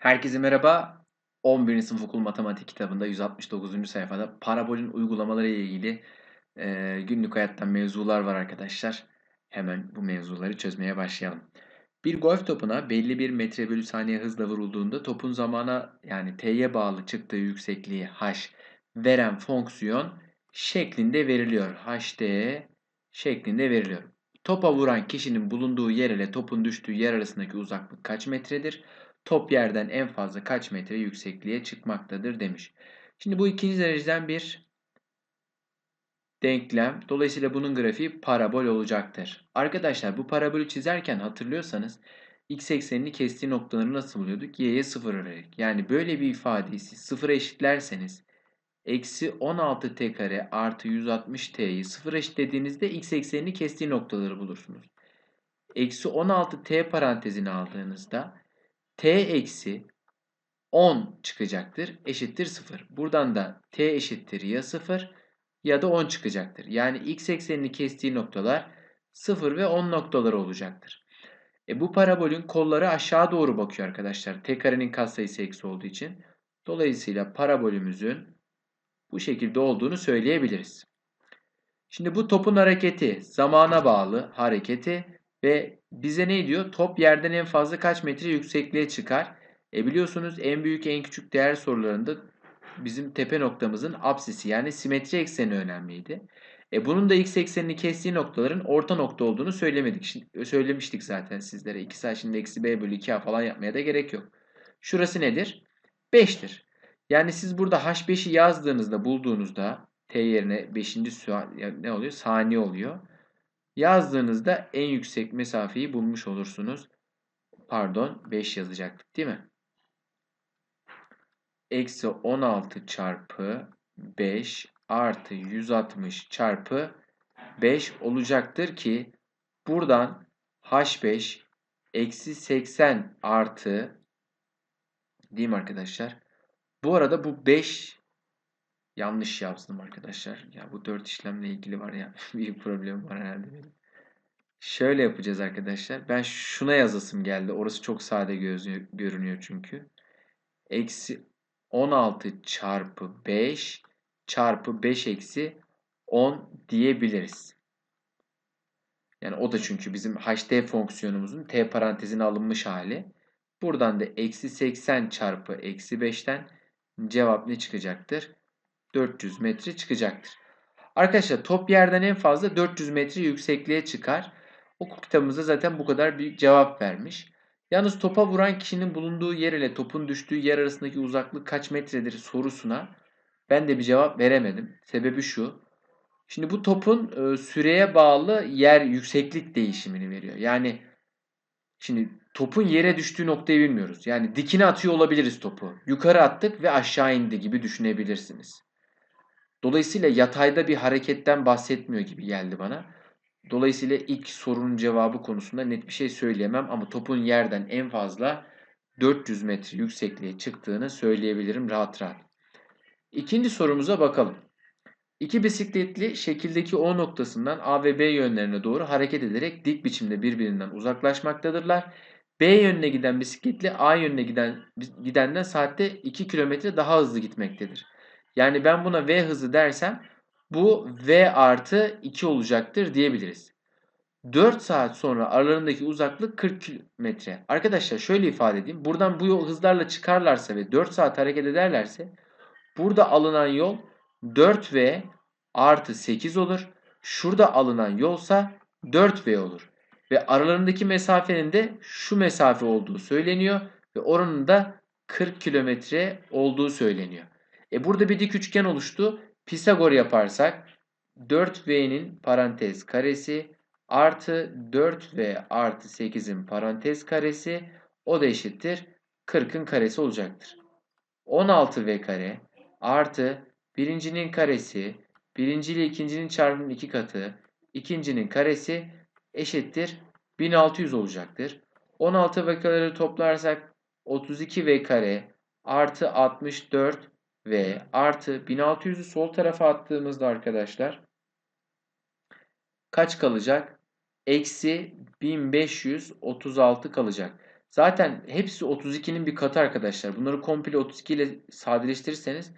Herkese merhaba. 11. sınıf okul matematik kitabında 169. sayfada parabolün uygulamaları ile ilgili e, günlük hayattan mevzular var arkadaşlar. Hemen bu mevzuları çözmeye başlayalım. Bir golf topuna belli bir metre bölü saniye hızla vurulduğunda topun zamana yani t'ye bağlı çıktığı yüksekliği h veren fonksiyon şeklinde veriliyor. ht şeklinde veriliyor. Topa vuran kişinin bulunduğu yer ile topun düştüğü yer arasındaki uzaklık kaç metredir? Top yerden en fazla kaç metre yüksekliğe çıkmaktadır demiş. Şimdi bu ikinci dereceden bir denklem. Dolayısıyla bunun grafiği parabol olacaktır. Arkadaşlar bu parabolü çizerken hatırlıyorsanız x eksenini kestiği noktaları nasıl buluyorduk? y'ye 0 vererek. Yani böyle bir ifadeyi siz 0'a eşitlerseniz eksi 16t kare artı 160t'yi 0 eşitlediğinizde x eksenini kestiği noktaları bulursunuz. Eksi 16t parantezini aldığınızda t eksi 10 çıkacaktır. Eşittir 0. Buradan da t eşittir ya 0 ya da 10 çıkacaktır. Yani x eksenini kestiği noktalar 0 ve 10 noktaları olacaktır. E bu parabolün kolları aşağı doğru bakıyor arkadaşlar. T karenin katsayısı eksi olduğu için. Dolayısıyla parabolümüzün bu şekilde olduğunu söyleyebiliriz. Şimdi bu topun hareketi zamana bağlı hareketi ve bize ne diyor? Top yerden en fazla kaç metre yüksekliğe çıkar? E biliyorsunuz en büyük en küçük değer sorularında bizim tepe noktamızın apsisi yani simetri ekseni önemliydi. E bunun da x eksenini kestiği noktaların orta nokta olduğunu söylemedik. Şimdi, söylemiştik zaten sizlere. 2 saat şimdi eksi b bölü 2a falan yapmaya da gerek yok. Şurası nedir? 5'tir. Yani siz burada h5'i yazdığınızda bulduğunuzda t yerine 5. ne oluyor? Saniye oluyor. Yazdığınızda en yüksek mesafeyi bulmuş olursunuz. Pardon 5 yazacaktık değil mi? Eksi 16 çarpı 5 artı 160 çarpı 5 olacaktır ki buradan H5 eksi 80 artı değil mi arkadaşlar? Bu arada bu 5 Yanlış yazdım arkadaşlar. Ya bu 4 işlemle ilgili var ya. bir problem var herhalde benim. Şöyle yapacağız arkadaşlar. Ben şuna yazasım geldi. Orası çok sade gözü, görünüyor çünkü. Eksi 16 çarpı 5 çarpı 5 eksi 10 diyebiliriz. Yani o da çünkü bizim ht fonksiyonumuzun t parantezine alınmış hali. Buradan da eksi 80 çarpı eksi 5'ten cevap ne çıkacaktır? 400 metre çıkacaktır. Arkadaşlar top yerden en fazla 400 metre yüksekliğe çıkar. Okul kitabımızda zaten bu kadar büyük cevap vermiş. Yalnız topa vuran kişinin bulunduğu yer ile topun düştüğü yer arasındaki uzaklık kaç metredir sorusuna ben de bir cevap veremedim. Sebebi şu. Şimdi bu topun e, süreye bağlı yer yükseklik değişimini veriyor. Yani şimdi topun yere düştüğü noktayı bilmiyoruz. Yani dikine atıyor olabiliriz topu. Yukarı attık ve aşağı indi gibi düşünebilirsiniz. Dolayısıyla yatayda bir hareketten bahsetmiyor gibi geldi bana. Dolayısıyla ilk sorunun cevabı konusunda net bir şey söyleyemem ama topun yerden en fazla 400 metre yüksekliğe çıktığını söyleyebilirim rahat rahat. İkinci sorumuza bakalım. İki bisikletli şekildeki O noktasından A ve B yönlerine doğru hareket ederek dik biçimde birbirinden uzaklaşmaktadırlar. B yönüne giden bisikletli A yönüne giden gidenden saatte 2 km daha hızlı gitmektedir. Yani ben buna V hızı dersem bu V artı 2 olacaktır diyebiliriz. 4 saat sonra aralarındaki uzaklık 40 kilometre. Arkadaşlar şöyle ifade edeyim. Buradan bu yol hızlarla çıkarlarsa ve 4 saat hareket ederlerse burada alınan yol 4V artı 8 olur. Şurada alınan yolsa 4V olur. Ve aralarındaki mesafenin de şu mesafe olduğu söyleniyor. Ve oranın da 40 kilometre olduğu söyleniyor. E burada bir dik üçgen oluştu. Pisagor yaparsak 4V'nin parantez karesi artı 4V artı 8'in parantez karesi o da eşittir 40'ın karesi olacaktır. 16V kare artı birincinin karesi birinci ile ikincinin çarpımının iki katı ikincinin karesi eşittir 1600 olacaktır. 16 V kareleri toplarsak 32 V kare artı 64 ve artı 1600'ü sol tarafa attığımızda arkadaşlar kaç kalacak? Eksi 1536 kalacak. Zaten hepsi 32'nin bir katı arkadaşlar. Bunları komple 32 ile sadeleştirirseniz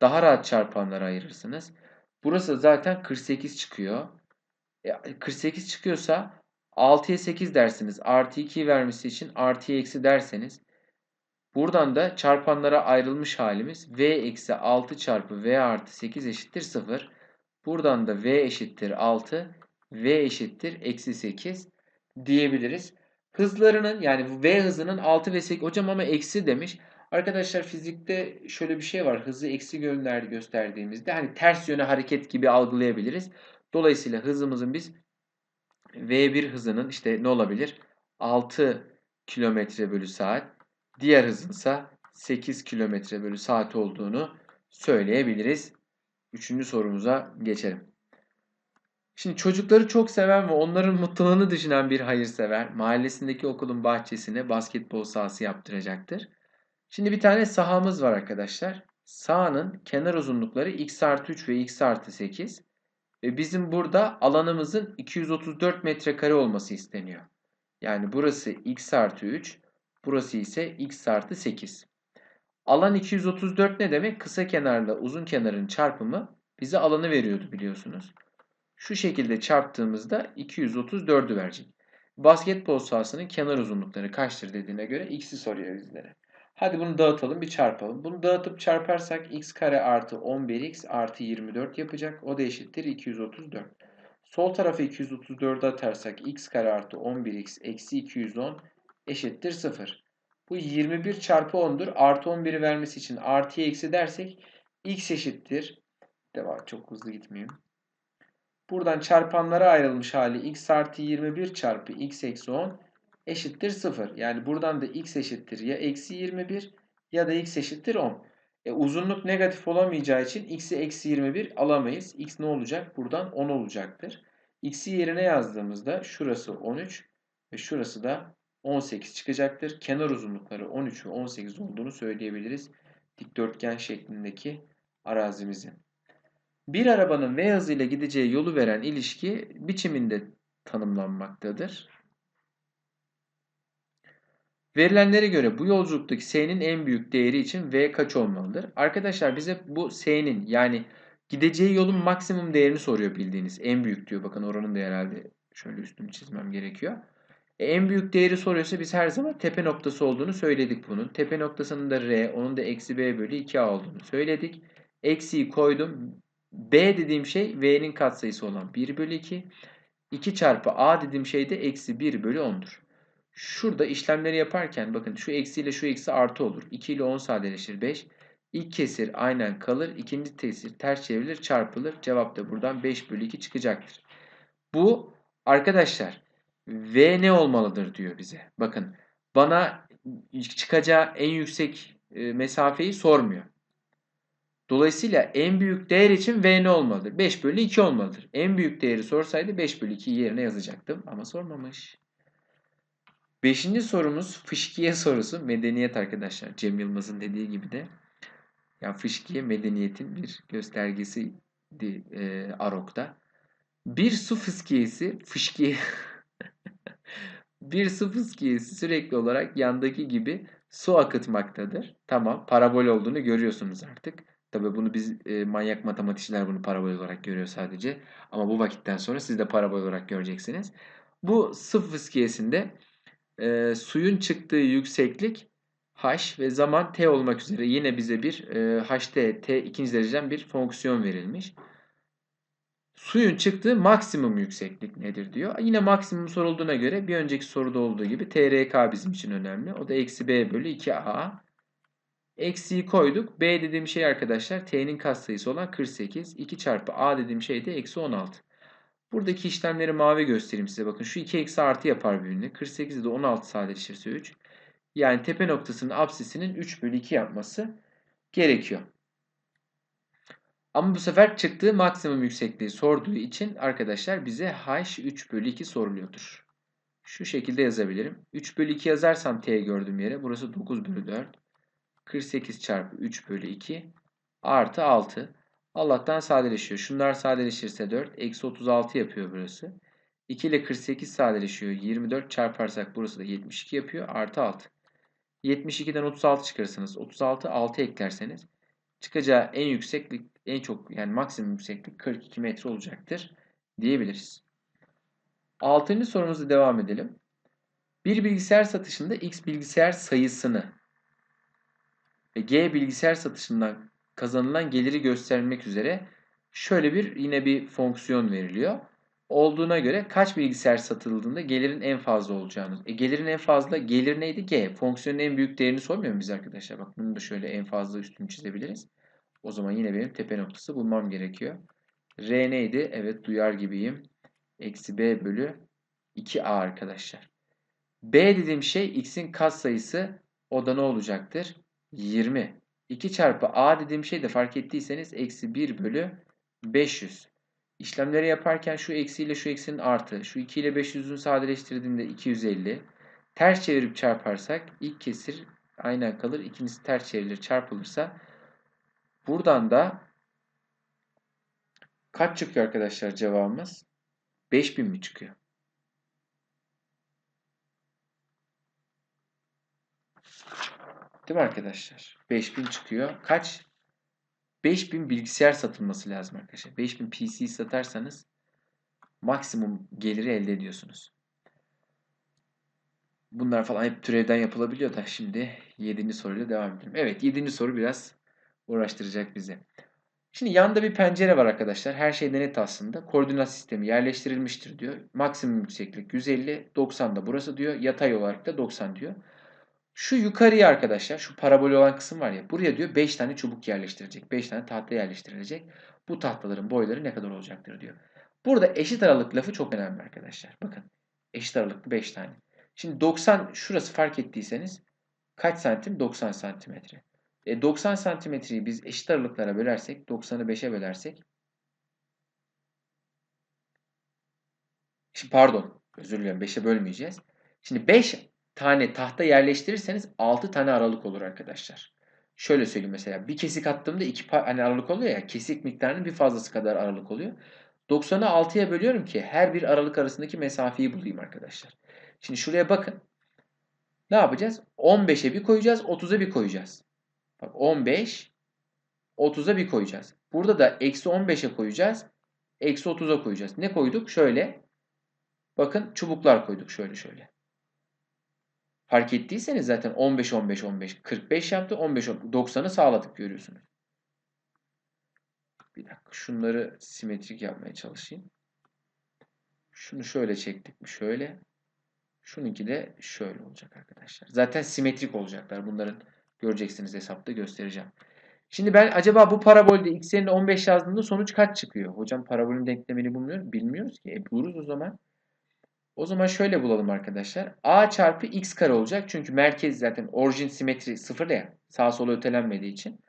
daha rahat çarpanlara ayırırsınız. Burası zaten 48 çıkıyor. E, 48 çıkıyorsa 6'ya 8 dersiniz. Artı 2'yi vermesi için artıya eksi derseniz buradan da çarpanlara ayrılmış halimiz v eksi 6 çarpı v artı 8 eşittir 0. Buradan da v eşittir 6, v eşittir eksi 8 diyebiliriz. Hızlarının yani v hızının 6 ve 8 hocam ama eksi demiş. Arkadaşlar fizikte şöyle bir şey var. Hızı eksi gönder gösterdiğimizde hani ters yöne hareket gibi algılayabiliriz. Dolayısıyla hızımızın biz V1 hızının işte ne olabilir? 6 kilometre bölü saat. Diğer hızınsa 8 kilometre bölü saat olduğunu söyleyebiliriz. Üçüncü sorumuza geçelim. Şimdi çocukları çok seven ve onların mutluluğunu düşünen bir hayırsever mahallesindeki okulun bahçesine basketbol sahası yaptıracaktır. Şimdi bir tane sahamız var arkadaşlar. Sahanın kenar uzunlukları x artı 3 ve x artı 8. Ve bizim burada alanımızın 234 metrekare olması isteniyor. Yani burası x artı 3, burası ise x artı 8. Alan 234 ne demek? Kısa kenarla uzun kenarın çarpımı bize alanı veriyordu biliyorsunuz. Şu şekilde çarptığımızda 234'ü verecek. Basketbol sahasının kenar uzunlukları kaçtır dediğine göre x'i soruyor bizlere. Hadi bunu dağıtalım bir çarpalım. Bunu dağıtıp çarparsak x kare artı 11x artı 24 yapacak. O da eşittir 234. Sol tarafı 234'e atarsak x kare artı 11x eksi 210 eşittir 0. Bu 21 çarpı 10'dur. Artı 11'i vermesi için artıya eksi dersek x eşittir. Devam çok hızlı gitmeyeyim. Buradan çarpanlara ayrılmış hali x artı 21 çarpı x eksi 10 eşittir 0. Yani buradan da x eşittir ya eksi 21 ya da x eşittir 10. E, uzunluk negatif olamayacağı için x'i eksi 21 alamayız. x ne olacak? Buradan 10 olacaktır. x'i yerine yazdığımızda şurası 13 ve şurası da 18 çıkacaktır. Kenar uzunlukları 13 ve 18 olduğunu söyleyebiliriz. Dikdörtgen şeklindeki arazimizin. Bir arabanın V hızıyla gideceği yolu veren ilişki biçiminde tanımlanmaktadır. Verilenlere göre bu yolculuktaki S'nin en büyük değeri için V kaç olmalıdır? Arkadaşlar bize bu S'nin yani gideceği yolun maksimum değerini soruyor bildiğiniz. En büyük diyor. Bakın oranın da herhalde şöyle üstünü çizmem gerekiyor. E, en büyük değeri soruyorsa biz her zaman tepe noktası olduğunu söyledik bunun. Tepe noktasının da R, onun da eksi B bölü 2A olduğunu söyledik. Eksiyi koydum. B dediğim şey V'nin katsayısı olan 1 bölü 2. 2 çarpı A dediğim şey de eksi 1 bölü 10'dur. Şurada işlemleri yaparken bakın şu eksi ile şu eksi artı olur. 2 ile 10 sadeleşir 5. İlk kesir aynen kalır. İkinci kesir ters çevrilir çarpılır. Cevap da buradan 5 bölü 2 çıkacaktır. Bu arkadaşlar V ne olmalıdır diyor bize. Bakın bana çıkacağı en yüksek e, mesafeyi sormuyor. Dolayısıyla en büyük değer için V ne olmalıdır? 5 bölü 2 olmalıdır. En büyük değeri sorsaydı 5 bölü 2'yi yerine yazacaktım ama sormamış. Beşinci sorumuz fışkiye sorusu. Medeniyet arkadaşlar. Cem Yılmaz'ın dediği gibi de. Ya fışkiye medeniyetin bir göstergesiydi e, Arok'ta. Bir su fıskiyesi fışkiye bir su fıskiyesi sürekli olarak yandaki gibi su akıtmaktadır. Tamam parabol olduğunu görüyorsunuz artık. Tabi bunu biz e, manyak matematikçiler bunu parabol olarak görüyor sadece. Ama bu vakitten sonra siz de parabol olarak göreceksiniz. Bu su fıskiyesinde e, suyun çıktığı yükseklik h ve zaman t olmak üzere yine bize bir e, ht, t ikinci dereceden bir fonksiyon verilmiş. Suyun çıktığı maksimum yükseklik nedir diyor. Yine maksimum sorulduğuna göre bir önceki soruda olduğu gibi TRK bizim için önemli. O da eksi b bölü 2a. Eksiyi koyduk. B dediğim şey arkadaşlar t'nin katsayısı olan 48. 2 çarpı a dediğim şey de eksi 16. Buradaki işlemleri mavi göstereyim size. Bakın şu 2 eksi artı yapar birbirini. 48'de 16 sadeleşirse 3. Yani tepe noktasının apsisinin 3 bölü 2 yapması gerekiyor. Ama bu sefer çıktığı maksimum yüksekliği sorduğu için arkadaşlar bize h 3 bölü 2 soruluyordur. Şu şekilde yazabilirim. 3 bölü 2 yazarsam t gördüğüm yere burası 9 bölü 4. 48 çarpı 3 bölü 2 artı 6. Allah'tan sadeleşiyor. Şunlar sadeleşirse 4. Eksi 36 yapıyor burası. 2 ile 48 sadeleşiyor. 24 çarparsak burası da 72 yapıyor. Artı 6. 72'den 36 çıkarırsınız. 36 6 eklerseniz çıkacağı en yükseklik en çok yani maksimum yükseklik 42 metre olacaktır diyebiliriz. Altıncı sorumuza devam edelim. Bir bilgisayar satışında X bilgisayar sayısını ve G bilgisayar satışından kazanılan geliri göstermek üzere şöyle bir yine bir fonksiyon veriliyor. Olduğuna göre kaç bilgisayar satıldığında gelirin en fazla olacağını. E, gelirin en fazla gelir neydi? G. Fonksiyonun en büyük değerini sormuyor mu biz arkadaşlar? Bak bunu da şöyle en fazla üstünü çizebiliriz. O zaman yine benim tepe noktası bulmam gerekiyor. R neydi? Evet duyar gibiyim. Eksi B bölü 2A arkadaşlar. B dediğim şey x'in katsayısı o da ne olacaktır? 20. 2 çarpı A dediğim şey de fark ettiyseniz eksi 1 bölü 500. İşlemleri yaparken şu eksiyle şu eksinin artı. Şu 2 ile 500'ün sadeleştirdiğinde 250. Ters çevirip çarparsak ilk kesir aynen kalır. İkincisi ters çevrilir çarpılırsa buradan da kaç çıkıyor arkadaşlar cevabımız? 5000 mi çıkıyor? Değil mi arkadaşlar? 5000 çıkıyor. Kaç? 5000 bilgisayar satılması lazım arkadaşlar. 5000 PC satarsanız maksimum geliri elde ediyorsunuz. Bunlar falan hep türevden yapılabiliyor da şimdi 7. soruyla devam edelim. Evet 7. soru biraz uğraştıracak bizi. Şimdi yanda bir pencere var arkadaşlar. Her şey net aslında. Koordinat sistemi yerleştirilmiştir diyor. Maksimum yükseklik 150, 90 da burası diyor. Yatay olarak da 90 diyor. Şu yukarıya arkadaşlar şu parabol olan kısım var ya buraya diyor 5 tane çubuk yerleştirecek. 5 tane tahta yerleştirilecek. Bu tahtaların boyları ne kadar olacaktır diyor. Burada eşit aralık lafı çok önemli arkadaşlar. Bakın eşit aralıklı 5 tane. Şimdi 90 şurası fark ettiyseniz kaç santim? 90 santimetre. E 90 santimetreyi biz eşit aralıklara bölersek 90'ı 5'e bölersek Şimdi pardon özür dilerim 5'e bölmeyeceğiz. Şimdi 5 tane tahta yerleştirirseniz 6 tane aralık olur arkadaşlar. Şöyle söyleyeyim mesela bir kesik attığımda 2 hani aralık oluyor ya kesik miktarının bir fazlası kadar aralık oluyor. 90'ı 6'ya bölüyorum ki her bir aralık arasındaki mesafeyi bulayım arkadaşlar. Şimdi şuraya bakın. Ne yapacağız? 15'e bir koyacağız, 30'a bir koyacağız. Bak 15, 30'a bir koyacağız. Burada da eksi 15'e koyacağız, eksi 30'a koyacağız. Ne koyduk? Şöyle. Bakın çubuklar koyduk şöyle şöyle. Fark ettiyseniz zaten 15 15 15 45 yaptı. 15 90'ı sağladık görüyorsunuz. Bir dakika şunları simetrik yapmaya çalışayım. Şunu şöyle çektik mi şöyle. Şununki de şöyle olacak arkadaşlar. Zaten simetrik olacaklar. Bunların göreceksiniz hesapta göstereceğim. Şimdi ben acaba bu parabolde x yerine 15 yazdığımda sonuç kaç çıkıyor? Hocam parabolün denklemini bulmuyoruz. Bilmiyoruz ki. E buluruz o zaman. O zaman şöyle bulalım arkadaşlar. A çarpı x kare olacak. Çünkü merkez zaten orijin simetri sıfır ya. Sağa sola ötelenmediği için.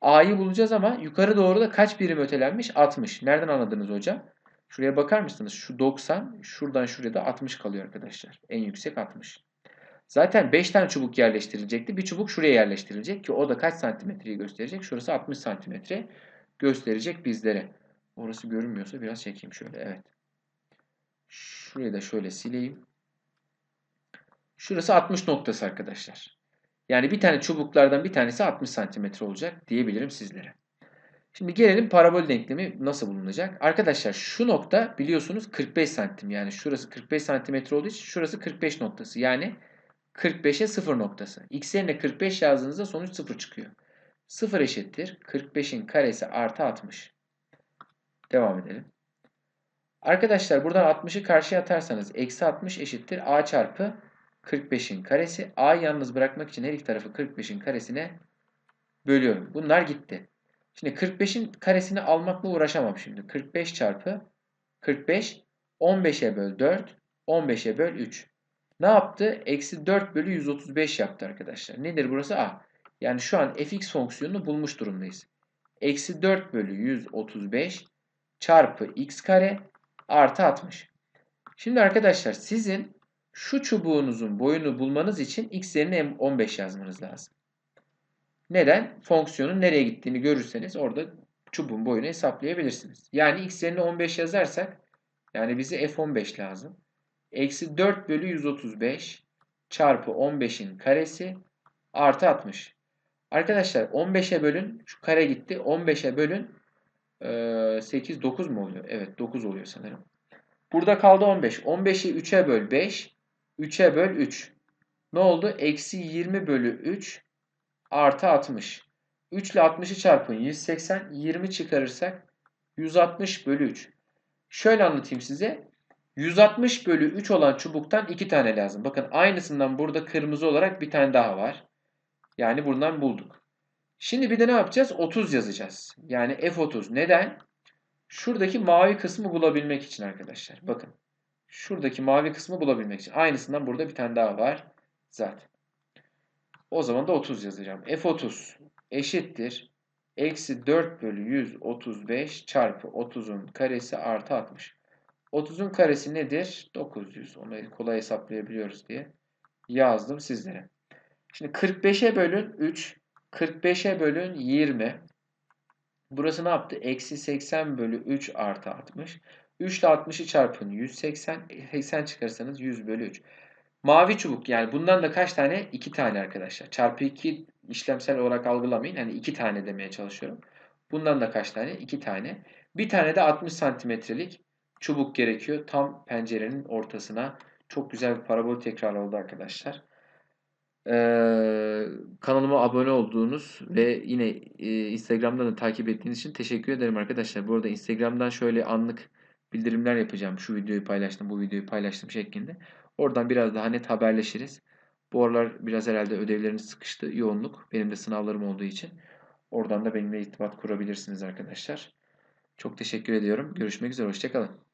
A'yı bulacağız ama yukarı doğru da kaç birim ötelenmiş? 60. Nereden anladınız hocam? Şuraya bakar mısınız? Şu 90, şuradan şuraya da 60 kalıyor arkadaşlar. En yüksek 60. Zaten 5 tane çubuk yerleştirilecekti. Bir çubuk şuraya yerleştirilecek ki o da kaç santimetreyi gösterecek? Şurası 60 santimetre gösterecek bizlere. Orası görünmüyorsa biraz çekeyim şöyle. Evet. Şurayı da şöyle sileyim. Şurası 60 noktası arkadaşlar. Yani bir tane çubuklardan bir tanesi 60 santimetre olacak diyebilirim sizlere. Şimdi gelelim parabol denklemi nasıl bulunacak? Arkadaşlar şu nokta biliyorsunuz 45 santim. Yani şurası 45 santimetre olduğu için şurası 45 noktası. Yani 45'e 0 noktası. X yerine 45 yazdığınızda sonuç 0 çıkıyor. 0 eşittir. 45'in karesi artı 60. Devam edelim. Arkadaşlar buradan 60'ı karşıya atarsanız eksi 60 eşittir a çarpı 45'in karesi. A'yı yalnız bırakmak için her iki tarafı 45'in karesine bölüyorum. Bunlar gitti. Şimdi 45'in karesini almakla uğraşamam şimdi. 45 çarpı 45 15'e böl 4 15'e böl 3. Ne yaptı? Eksi 4 bölü 135 yaptı arkadaşlar. Nedir burası? A. Yani şu an fx fonksiyonunu bulmuş durumdayız. Eksi 4 bölü 135 çarpı x kare artı 60. Şimdi arkadaşlar sizin şu çubuğunuzun boyunu bulmanız için x yerine 15 yazmanız lazım. Neden? Fonksiyonun nereye gittiğini görürseniz orada çubuğun boyunu hesaplayabilirsiniz. Yani x yerine 15 yazarsak Yani bize f15 lazım. Eksi 4 bölü 135 çarpı 15'in karesi artı 60. Arkadaşlar 15'e bölün. Şu kare gitti. 15'e bölün. Ee, 8, 9 mu oluyor? Evet 9 oluyor sanırım. Burada kaldı 15. 15'i 3'e böl 5. 3'e böl 3. Ne oldu? Eksi 20 bölü 3 artı 60. 3 ile 60'ı çarpın 180. 20 çıkarırsak 160 bölü 3. Şöyle anlatayım size. 160 bölü 3 olan çubuktan 2 tane lazım. Bakın aynısından burada kırmızı olarak bir tane daha var. Yani buradan bulduk. Şimdi bir de ne yapacağız? 30 yazacağız. Yani F30. Neden? Şuradaki mavi kısmı bulabilmek için arkadaşlar. Bakın. Şuradaki mavi kısmı bulabilmek için. Aynısından burada bir tane daha var. Zaten. O zaman da 30 yazacağım. F30 eşittir. Eksi 4 bölü 135 çarpı 30'un karesi artı 60. 30'un karesi nedir? 900. Onu kolay hesaplayabiliyoruz diye yazdım sizlere. Şimdi 45'e bölün 3. 45'e bölün 20. Burası ne yaptı? Eksi 80 bölü 3 artı 60. 3 ile 60'ı çarpın 180. 80 çıkarsanız 100 bölü 3. Mavi çubuk yani bundan da kaç tane? 2 tane arkadaşlar. Çarpı 2 işlemsel olarak algılamayın. Hani 2 tane demeye çalışıyorum. Bundan da kaç tane? 2 tane. Bir tane de 60 santimetrelik çubuk gerekiyor. Tam pencerenin ortasına. Çok güzel bir parabol tekrar oldu arkadaşlar. Ee, kanalıma abone olduğunuz ve yine e, Instagram'dan da takip ettiğiniz için teşekkür ederim arkadaşlar. Bu arada Instagram'dan şöyle anlık bildirimler yapacağım. Şu videoyu paylaştım, bu videoyu paylaştım şeklinde. Oradan biraz daha net haberleşiriz. Bu aralar biraz herhalde ödevleriniz sıkıştı, yoğunluk. Benim de sınavlarım olduğu için. Oradan da benimle irtibat kurabilirsiniz arkadaşlar. Çok teşekkür ediyorum. Görüşmek üzere, hoşçakalın.